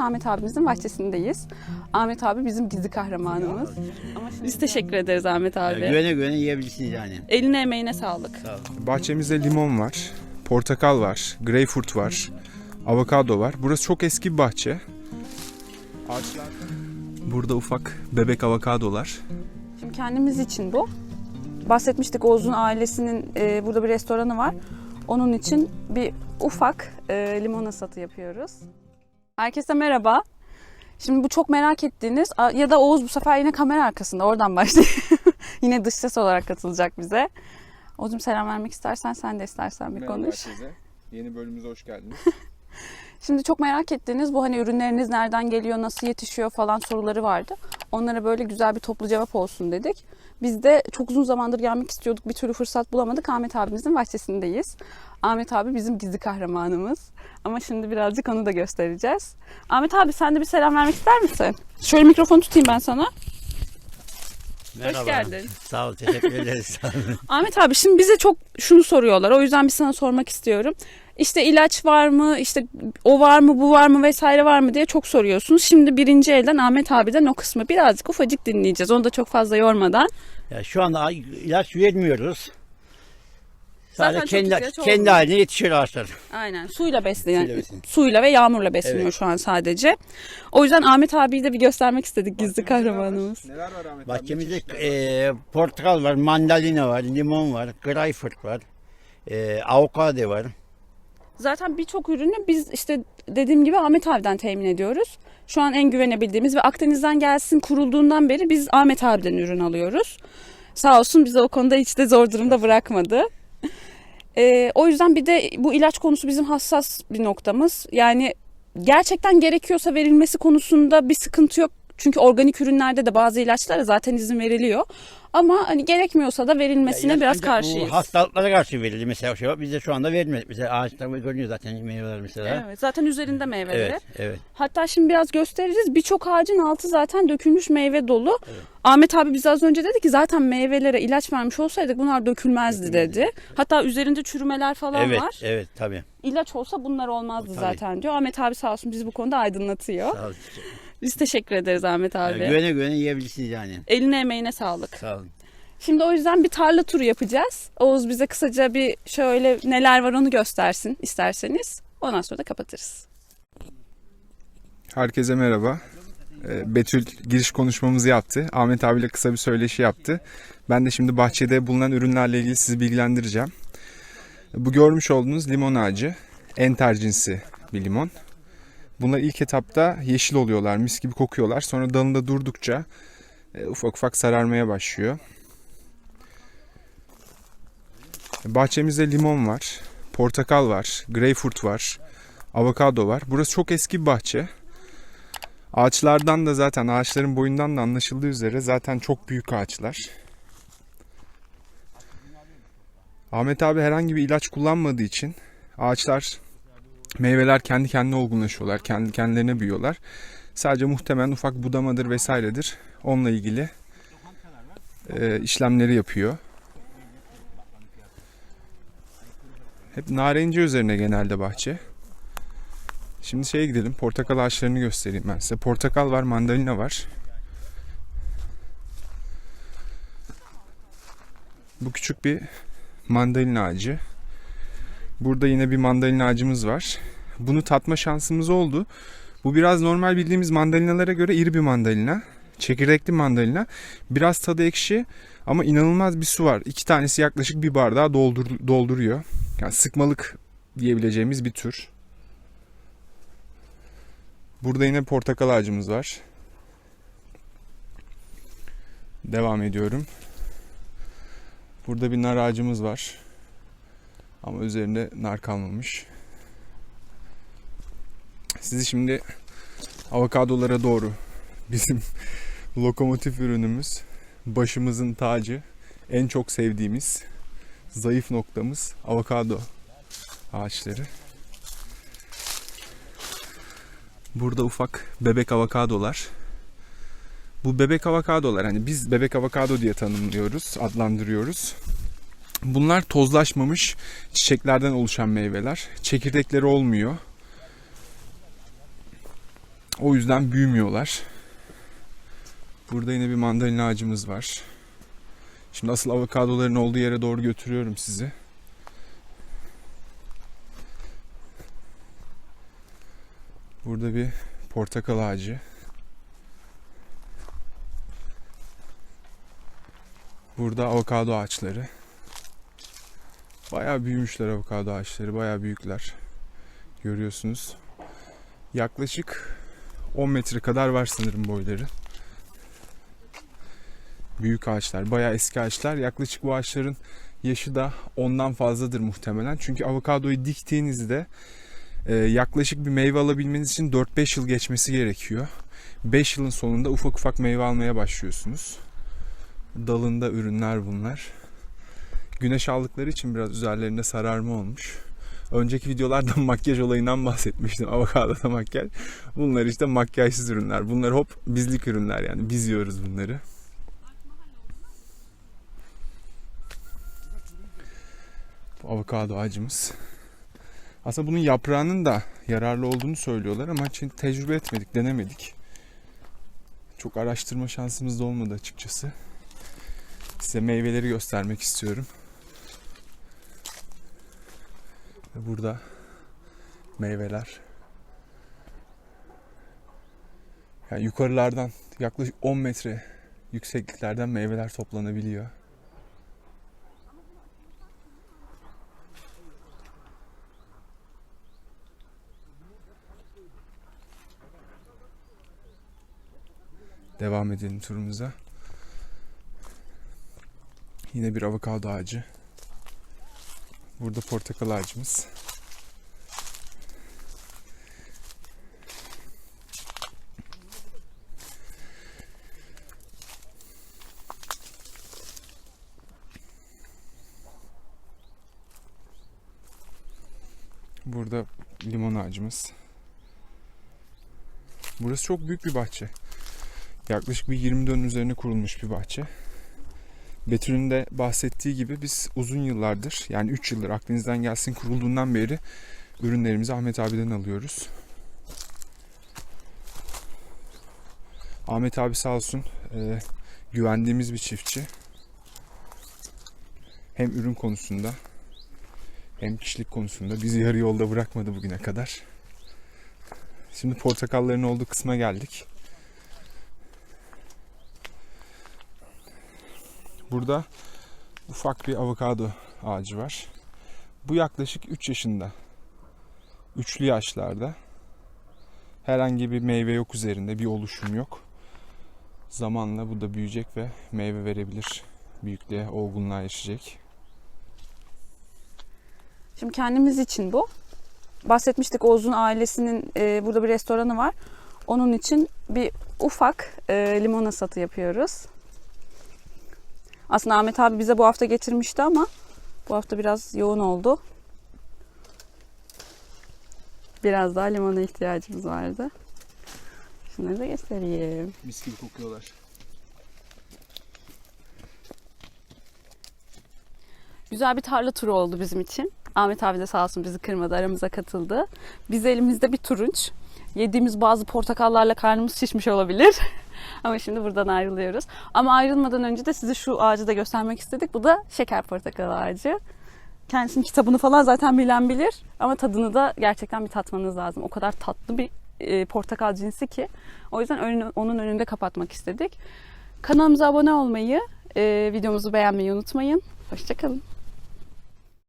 Ahmet abimizin bahçesindeyiz. Ahmet abi bizim gizli kahramanımız. Ama şimdi biz teşekkür ederiz Ahmet abi. Güvene güvene yiyebilirsiniz yani. Eline emeğine sağlık. Bahçemizde limon var, portakal var, greyfurt var, avokado var. Burası çok eski bir bahçe. Ağaçlar. Burada ufak bebek avokadolar. Şimdi kendimiz için bu. Bahsetmiştik Oğuz'un ailesinin e, burada bir restoranı var. Onun için bir ufak e, limona satı yapıyoruz. Herkese merhaba. Şimdi bu çok merak ettiğiniz ya da Oğuz bu sefer yine kamera arkasında oradan başlayayım. yine dış ses olarak katılacak bize. Oğuz'um selam vermek istersen sen de istersen bir konuş. herkese. Yeni bölümümüze hoş geldiniz. Şimdi çok merak ettiğiniz bu hani ürünleriniz nereden geliyor, nasıl yetişiyor falan soruları vardı. Onlara böyle güzel bir toplu cevap olsun dedik. Biz de çok uzun zamandır gelmek istiyorduk. Bir türlü fırsat bulamadık. Ahmet abimizin bahçesindeyiz. Ahmet abi bizim gizli kahramanımız. Ama şimdi birazcık onu da göstereceğiz. Ahmet abi sen de bir selam vermek ister misin? Şöyle mikrofonu tutayım ben sana. Merhaba. geldin. Sağ ol, teşekkür ederiz. Sağ olun. Ahmet abi şimdi bize çok şunu soruyorlar. O yüzden bir sana sormak istiyorum. İşte ilaç var mı, işte o var mı, bu var mı vesaire var mı diye çok soruyorsunuz. Şimdi birinci elden Ahmet abiden o kısmı birazcık ufacık dinleyeceğiz. Onu da çok fazla yormadan. Ya şu anda ilaç vermiyoruz. Zaten Sadece çok kendi, ihtiyaç kendi olmuyor. haline yetişiyor ağaçlar. Aynen suyla beslenen, Suyla besleniyor. suyla ve yağmurla besleniyor Evet. şu an sadece. O yüzden Ahmet abiyi de bir göstermek istedik gizli kahramanımız. Neler var Ahmet Bahçemizde e, portakal var, mandalina var, limon var, greyfurt var, e, avokado var. Zaten birçok ürünü biz işte dediğim gibi Ahmet abiden temin ediyoruz. Şu an en güvenebildiğimiz ve Akdeniz'den gelsin kurulduğundan beri biz Ahmet abiden ürün alıyoruz. Sağ olsun bizi o konuda hiç de zor durumda bırakmadı. Ee, o yüzden bir de bu ilaç konusu bizim hassas bir noktamız. Yani gerçekten gerekiyorsa verilmesi konusunda bir sıkıntı yok. Çünkü organik ürünlerde de bazı ilaçlara zaten izin veriliyor. Ama hani gerekmiyorsa da verilmesine İlaç biraz ancak karşıyız. Bu hastalıklara karşı verildi mesela. Şey, var. bizde şu anda verilmedi. Mesela ağaçta görünüyor zaten meyveler mesela. Evet, zaten üzerinde meyveleri. Evet, evet. Hatta şimdi biraz göstereceğiz. Birçok ağacın altı zaten dökülmüş meyve dolu. Ahmet abi bize az önce dedi ki zaten meyvelere ilaç vermiş olsaydık bunlar dökülmezdi dedi. Hatta üzerinde çürümeler falan Evet, var. evet tabii. İlaç olsa bunlar olmazdı Tabii. zaten diyor. Ahmet abi sağ olsun bizi bu konuda aydınlatıyor. Sağ olun. Biz teşekkür ederiz Ahmet abi. Yani güvene güvene yiyebilirsiniz yani. Eline emeğine sağlık. Sağ olun. Şimdi o yüzden bir tarla turu yapacağız. Oğuz bize kısaca bir şöyle neler var onu göstersin isterseniz. Ondan sonra da kapatırız. Herkese merhaba. Ee, Betül giriş konuşmamızı yaptı. Ahmet abiyle kısa bir söyleşi yaptı. Ben de şimdi bahçede bulunan ürünlerle ilgili sizi bilgilendireceğim. Bu görmüş olduğunuz limon ağacı. Enter cinsi bir limon. Bunlar ilk etapta yeşil oluyorlar, mis gibi kokuyorlar. Sonra dalında durdukça e, ufak ufak sararmaya başlıyor. Bahçemizde limon var, portakal var, greyfurt var, avokado var. Burası çok eski bir bahçe. Ağaçlardan da zaten ağaçların boyundan da anlaşıldığı üzere zaten çok büyük ağaçlar. Ahmet abi herhangi bir ilaç kullanmadığı için ağaçlar meyveler kendi kendine olgunlaşıyorlar. Kendi kendilerine büyüyorlar. Sadece muhtemelen ufak budamadır vesairedir. Onunla ilgili e, işlemleri yapıyor. Hep narenciye üzerine genelde bahçe. Şimdi şeye gidelim. Portakal ağaçlarını göstereyim ben size. Portakal var, mandalina var. Bu küçük bir mandalina ağacı. Burada yine bir mandalina ağacımız var. Bunu tatma şansımız oldu. Bu biraz normal bildiğimiz mandalinalara göre iri bir mandalina. Çekirdekli mandalina. Biraz tadı ekşi ama inanılmaz bir su var. İki tanesi yaklaşık bir bardağı doldur, dolduruyor. Yani sıkmalık diyebileceğimiz bir tür. Burada yine portakal ağacımız var. Devam ediyorum. Burada bir nar ağacımız var. Ama üzerinde nar kalmamış. Sizi şimdi avokadolara doğru bizim lokomotif ürünümüz, başımızın tacı, en çok sevdiğimiz zayıf noktamız avokado ağaçları. Burada ufak bebek avokadolar. Bu bebek avokadolar hani biz bebek avokado diye tanımlıyoruz, adlandırıyoruz. Bunlar tozlaşmamış çiçeklerden oluşan meyveler. Çekirdekleri olmuyor. O yüzden büyümüyorlar. Burada yine bir mandalina ağacımız var. Şimdi asıl avokadoların olduğu yere doğru götürüyorum sizi. Burada bir portakal ağacı. Burada avokado ağaçları. Bayağı büyümüşler avokado ağaçları, bayağı büyükler. Görüyorsunuz. Yaklaşık 10 metre kadar var sanırım boyları. Büyük ağaçlar, bayağı eski ağaçlar. Yaklaşık bu ağaçların yaşı da ondan fazladır muhtemelen. Çünkü avokadoyu diktiğinizde e, yaklaşık bir meyve alabilmeniz için 4-5 yıl geçmesi gerekiyor. 5 yılın sonunda ufak ufak meyve almaya başlıyorsunuz. Dalında ürünler bunlar. Güneş aldıkları için biraz üzerlerinde sararma olmuş. Önceki videolarda makyaj olayından bahsetmiştim. Avokadoda makyaj. Bunlar işte makyajsız ürünler. Bunlar hop bizlik ürünler yani. Biz yiyoruz bunları. Bu avokado ağacımız. Aslında bunun yaprağının da yararlı olduğunu söylüyorlar ama hiç tecrübe etmedik, denemedik. Çok araştırma şansımız da olmadı açıkçası. Size meyveleri göstermek istiyorum. Ve Burada meyveler. Yani yukarılardan yaklaşık 10 metre yüksekliklerden meyveler toplanabiliyor. Devam edelim turumuza. Yine bir avokado ağacı. Burada portakal ağacımız. Burada limon ağacımız. Burası çok büyük bir bahçe. Yaklaşık bir 20 dönüm üzerine kurulmuş bir bahçe. Betül'ün de bahsettiği gibi biz uzun yıllardır yani 3 yıldır Akdeniz'den gelsin kurulduğundan beri ürünlerimizi Ahmet abiden alıyoruz. Ahmet abi sağ olsun e, güvendiğimiz bir çiftçi. Hem ürün konusunda hem kişilik konusunda bizi yarı yolda bırakmadı bugüne kadar. Şimdi portakalların olduğu kısma geldik. Burada ufak bir avokado ağacı var. Bu yaklaşık 3 yaşında. Üçlü yaşlarda. Herhangi bir meyve yok üzerinde, bir oluşum yok. Zamanla bu da büyüyecek ve meyve verebilir. Büyüklüğe, olgunluğa erişecek. Şimdi kendimiz için bu. Bahsetmiştik Oğuz'un ailesinin e, burada bir restoranı var. Onun için bir ufak e, limona satı yapıyoruz. Aslında Ahmet abi bize bu hafta getirmişti ama bu hafta biraz yoğun oldu. Biraz daha limona ihtiyacımız vardı. Şunları da göstereyim. Mis gibi kokuyorlar. Güzel bir tarla turu oldu bizim için. Ahmet abi de sağ olsun bizi kırmadı, aramıza katıldı. Biz elimizde bir turunç. Yediğimiz bazı portakallarla karnımız şişmiş olabilir. Ama şimdi buradan ayrılıyoruz. Ama ayrılmadan önce de size şu ağacı da göstermek istedik. Bu da şeker portakal ağacı. Kendisinin kitabını falan zaten bilen bilir. Ama tadını da gerçekten bir tatmanız lazım. O kadar tatlı bir e, portakal cinsi ki. O yüzden önünü- onun önünde kapatmak istedik. Kanalımıza abone olmayı, e, videomuzu beğenmeyi unutmayın. Hoşçakalın.